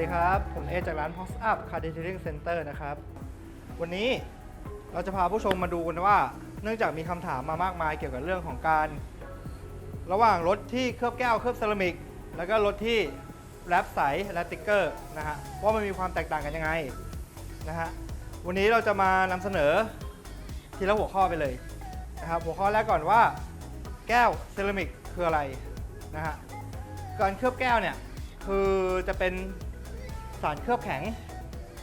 ดีครับ ผมเอจากร้าน Post Up Car Detailing Center นะครับ วันนี้เราจะพาผู้ชมมาดูกันว่า เนื่องจากมีคำถามมามากมายเกี่ยวกับเรื่องของการ ระหว่างรถที่เคลือบแก้วเคลือบเซรามิก แล้วก็รถที่แรปใสและติ๊กเกอร์นะฮะว่ามันมีความแตกต่างกันยังไงนะฮะวันนี้เราจะมานำเสนอทีละหัวข้อไปเลยนะครับหัวข้อแรกก่อนว่า แก้วเซรามิกคืออะไรนะฮะการเคลือบแก้วเนี่ยคือจะเป็น สารเคลือบแข็ง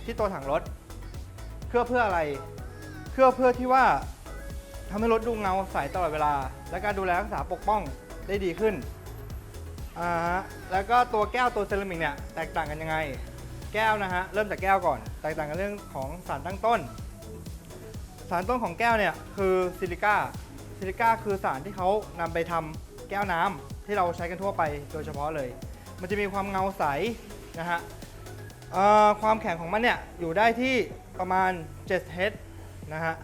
ที่ตัวถังรถ เคลือบเพื่ออะไร เคลือบเพื่อที่ว่าทำให้รถดูเงาใสตลอดเวลา และการดูแลรักษาปกป้องได้ดีขึ้น อ่าแล้วก็ตัวแก้วตัวเซรามิกเนี่ยแตกต่างกันยังไง แก้วนะฮะเริ่มจากแก้วก่อน แตกต่างกันเรื่องของสารตั้งต้น สารต้นของแก้วเนี่ยคือซิลิก้า ซิลิก้าคือสารที่เขานำไปทำแก้วน้ำที่เราใช้กันทั่วไปโดยเฉพาะเลย มันจะมีความเงาใสนะฮะ อ่อความแข็งของมันเนี่ยอยู่ได้ที่ประมาณ7 H นะฮะ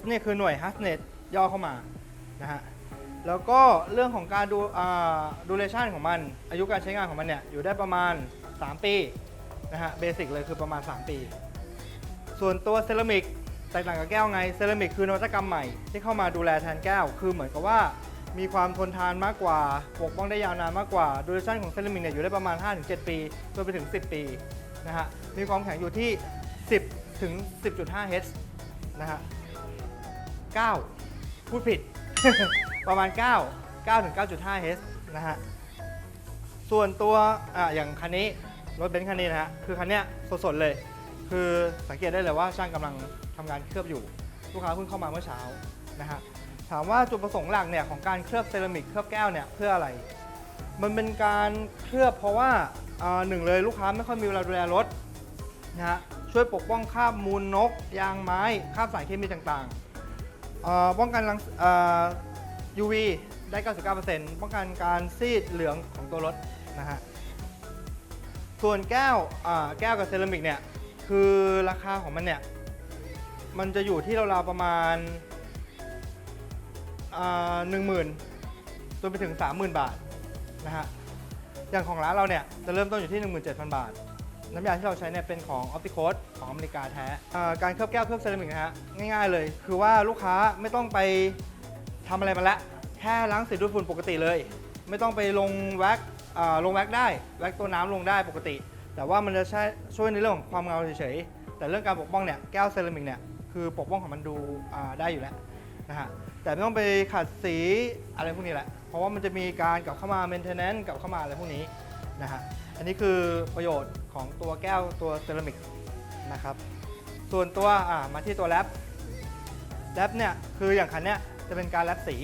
H เนี่ยคือหน่วย hardness ย่อเข้ามานะฮะแล้วก็เรื่องของการดูอ่า duration ของมัน อายุการใช้งานของมันเนี่ยอยู่ได้ประมาณ 3 ปีนะฮะเบสิกเลยคือประมาณ 3 ปี ส่วนตัวเซรามิกแตกต่างกับแก้วไงเซรามิกคือนวัตกรรมใหม่ที่เข้ามาดูแลแทนแก้ว คือเหมือนกับว่า มีความทนทานมากกว่า ปกป้องได้ยาวนานมากกว่าดูเรชั่นของเซรามิกเนี่ยอยู่ได้ประมาณ 5-7 ปีจนไปถึง 10 ปีนะฮะ มีความแข็งอยู่ที่ 10 ถึง 10.5 H นะฮะ 9 พูดผิด ประมาณ 9 9 ถึง 9.5 H นะฮะ ส่วนตัวอะอย่างคันนี้ รถเบนซ์คันนี้นะฮะ คือคันเนี้ยสดๆเลย คือสังเกตได้เลยว่าช่างกำลังทำงานเคลือบอยู่ ลูกค้าเพิ่งเข้ามาเมื่อเช้านะฮะ ถามว่าจุดประสงค์หลักเนี่ยของการเคลือบเซรามิกเคลือบแก้วเนี่ยเพื่ออะไร มันเป็นการเคลือบเพราะว่าหนึ่งเลยลูกค้าไม่ค่อยมีเวลาดูแลรถนะฮะช่วยปกป้องคราบมูลนก ยางไม้คราบสารเคมีต่างๆป้องกันรัง UV ได้ 99%ป้องกันการซีดเหลืองของตัวรถนะฮะส่วนแก้วแก้วกับเซรามิกเนี่ยคือราคาของมันเนี่ยมันจะอยู่ที่ราวๆประมาณ หนึ่งหมื่นจนไปถึง 30,000 บาทนะฮะอย่างของร้านเราเนี่ยจะเริ่มต้นอยู่ที่ 17,000 บาท น้ำยาที่เราใช้เนี่ยเป็นของ o p t i c o d ของอเมริกาแท้การเคลือบแก้วเคลือบเซรามิกนะฮะง่ายๆเลย คือว่าลูกค้าไม่ต้องไปทำอะไรมาล้วแค่ล้างสีดูดฝุ่นปกติเลย ไม่ต้องไปลงแว็กลงแว็กได้แว็กตัวน้ำลงได้ปกติ แต่ว่ามันจะช่วยในเรื่องของความเงาเฉยๆแต่เรื่องการปกป้องเนี่ยแก้วเซรามิกเนี่ยคือปกป้องของมันดูได้อยู่แล้ว นะฮะแต่ไม่ต้องไปขัดสีอะไรพวกนี้แหละ เพราะว่ามันจะมีการกลับเข้ามา maintenance กลับเข้ามาอะไรพวกนี้นะฮะอันนี้คือประโยชน์ของตัวแก้วตัวเซรามิกนะครับส่วนตัวอ่ามาที่ตัวแรปแรปเนี่ยคืออย่างคันเนี้ยจะเป็นการแรปสี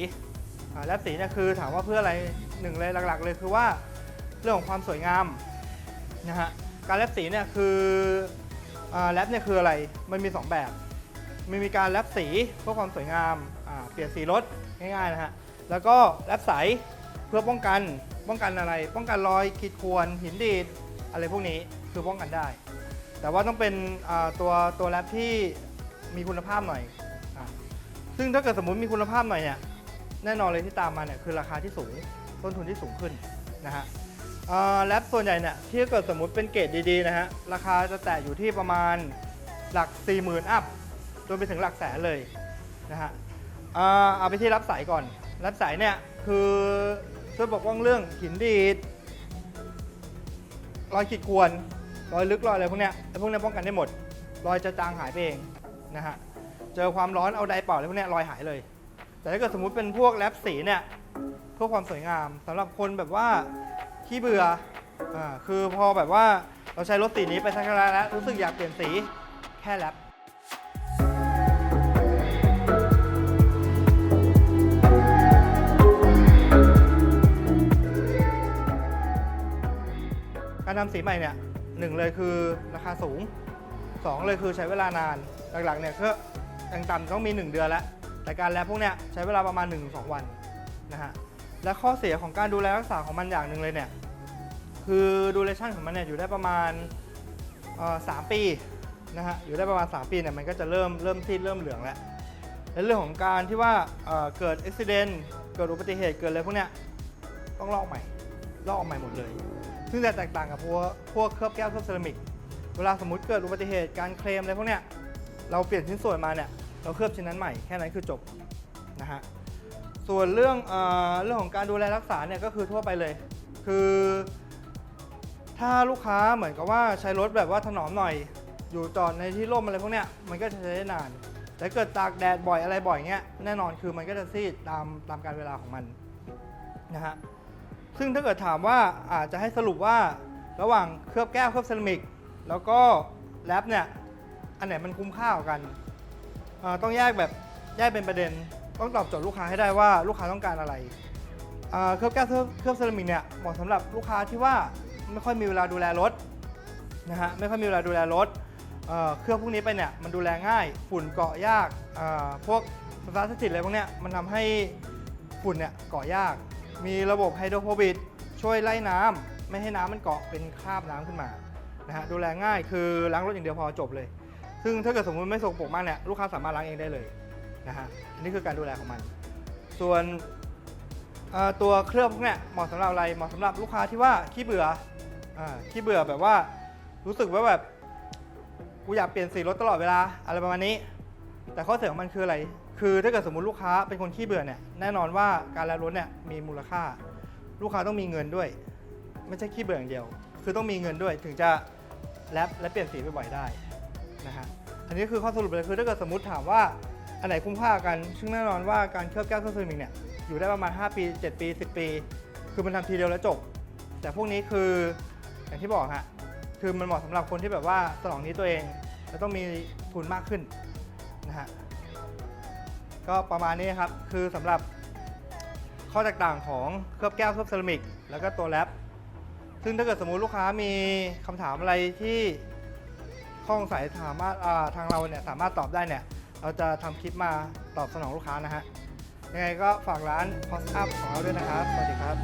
อ่าแรปสีเนี่ยคือถามว่าเพื่ออะไรหนึ่งเลยหลัก ๆ เลยคือว่าเรื่องของความสวยงามนะฮะการแรปสีเนี่ยคือแรปเนี่ยคืออะไรมันมี 2 แบบ มันมีการแรปสีเพื่อความสวยงามอ่าเปลี่ยนสีรถง่ายๆนะฮะแล้วก็แรปใสเพื่อป้องกันป้องกันอะไร ป้องกันรอยขีดข่วนหินดีดอะไรพวกนี้คือป้องกันได้ แต่ว่าต้องเป็นอ่าตัวตัวแรปที่มีคุณภาพหน่อยอาซึ่งถ้าเกิดสมมุติมีคุณภาพหน่อยเนี่ยแน่นอนเลยที่ตามมาเนี่ยคือราคาที่สูงต้นทุนที่สูงขึ้นนะฮะแรปส่วนใหญ่เนี่ยที่เกิดสมมุติเป็นเกรดดีๆนะฮะราคาจะแตะอยู่ที่ประมาณหลัก 40,000 อัพ จนไปถึงหลักแสนเลยนะฮะเอาไปที่รับสายก่อน รับสายเนี่ยคือช่วยปกป้องเรื่องหินดีดรอยขีดข่วนรอยลึกรอยอะไรพวกเนี้ยไอ้พวกเนี้ยป้องกันได้หมด รอยจะจางหายไปเองนะฮะเจอความร้อนเอาไดร์เป่าอะไรพวกเนี้ยรอยหายเลย แต่ถ้าเกิดสมมุติเป็นพวกแรปสีเนี่ยเพื่อความสวยงามสำหรับคนแบบว่าขี้เบื่ออ่าคือพอแบบว่าเราใช้รถสีนี้ไปสักระยะแล้วรู้สึกอยากเปลี่ยนสีแค่แรป การทำสีใหม่เนี่ยหนึ่งเลยคือราคาสูงสองเลยคือใช้เวลานานหลักๆเนี่ยก็ย่างต่ำต้องมี 1 เดือนแล้ว แต่การแลบพวกเนี้ยใช้เวลาประมาณ 1-2 วันนะฮะและข้อเสียของการดูแลรักษาของมันอย่างหนึ่งเลยเนี่ยคือดูเลชั่นของมันเนี่ยอยู่ได้ประมาณสามปีนะฮะอยู่ได้ประมาณ 3 ปีเนี่ยมันก็จะเริ่มเริ่มซีดเริ่มเหลืองแล้วและเรื่องของการที่ว่าเกิดอุบิเหตุเกิดอุบัติเหตุเกิดอะไรพวกเนี้ยต้องลอกใหม่ลอกใหม่หมดเลย ซึ่งจะแตกต่างกับพวกพวกเคลือบแก้วเคลือบเซรามิก เวลาสมมติเกิดอุบัติเหตุการเคลมอะไรพวกเนี้ยเราเปลี่ยนชิ้นส่วนมาเนี่ยเราเคลือบชิ้นนั้นใหม่แค่นั้นคือจบนะฮะส่วนเรื่องเออเรื่องของการดูแลรักษาเนี่ยก็คือทั่วไปเลย คือถ้าลูกค้าเหมือนกับว่าใช้รถแบบว่าถนอมหน่อย อยู่จอดในที่ร่มอะไรพวกเนี้ยมันก็จะใช้ได้นาน แต่เกิดตากแดดบ่อยอะไรบ่อยเงี้ยแน่นอนคือมันก็จะซีดตามตามการเวลาของมันนะฮะ ซึ่งถ้าเกิดถามว่าอาจจะให้สรุปว่าระหว่างเคลือบแก้วเคลือบเซรามิก แล้วก็แรปเนี่ยอันไหนมันคุ้มค่ากัน ต้องแยกแบบแยกเป็นประเด็น ต้องตอบโจทย์ลูกค้าให้ได้ว่าลูกค้าต้องการอะไร เคลือบแก้วเคลือบเคลือบเซรามิกเนี่ยเหมาะสำหรับลูกค้าที่ว่าไม่ค่อยมีเวลาดูแลรถนะฮะไม่ค่อยมีเวลาดูแลรถเเครื่องพวกนี้ไปเนี่ยมันดูแลง่ายฝุ่นเกาะยากพวกไฟฟ้าสถิตอะไรพวกเนี้ยมันทำให้ฝุ่นเนี่ยเกาะยาก มีระบบไฮโดรโฟบิกช่วยไล่น้ำไม่ให้น้ำมันเกาะเป็นคราบน้ำขึ้นมานะฮะดูแลง่ายคือล้างรถอย่างเดียวพอจบเลย ซึ่งถ้าเกิดสมมติไม่สกปรกมากเนี่ยลูกค้าสามารถล้างเองได้เลยนะฮะนนี้คือการดูแลของมัน ส่วนตัวเครื่องพวกเนี่ยเหมาะสำหรับอะไรเหมาะสำหรับลูกค้าที่ว่าขี้เบื่ออขี้เบื่อแบบว่ารู้สึกว่าแบบกูอยากเปลี่ยนสีรถตลอดเวลาอะไรประมาณนี้ แต่ข้อเสียของมันคืออะไร คือถ้าเกิดสมมติลูกค้าเป็นคนขี้เบื่อเนี่ยแน่นอนว่าการแลรถเนี่ยมีมูลค่า ลูกค้าต้องมีเงินด้วย ไม่ใช่ขี้เบื่ออย่างเดียว คือต้องมีเงินด้วยถึงจะแลปและเปลี่ยนสีไปบ่อยได้นะฮะอันนี้คือข้อสรุปเลยคือถ้าเกิดสมมติถามว่าอันไหนคุ้มค่ากัน ซึ่งแน่นอนว่าการเคลือบแก้วเคลือรามิกเนี่ยอยู่ได้ประมาณ 5 ปี 7 ปี 10 ปี คือมันทำทีเดียวแล้วจบ แต่พวกนี้คืออย่างที่บอกฮะคือมันเหมาะสำหรับคนที่แบบว่าสนองนี้ตัวเอง แล้วต้องมีทุนมากขึ้นนะฮะ ก็ประมาณนี้ครับ คือสำหรับข้อแตกต่างของเคลือบแก้วเคลือบเซรามิก แล้วก็ตัวแรปซึ่งถ้าเกิดสมมุติลูกค้ามีคำถามอะไรที่ข้องสัยสามารถทางเราเนี่ยสามารถตอบได้เนี่ย เราจะทำคลิปมาตอบสนองลูกค้านะฮะ ยังไงก็ฝากร้าน p o s Up ของเราด้วยนะครับ สวัสดีครับ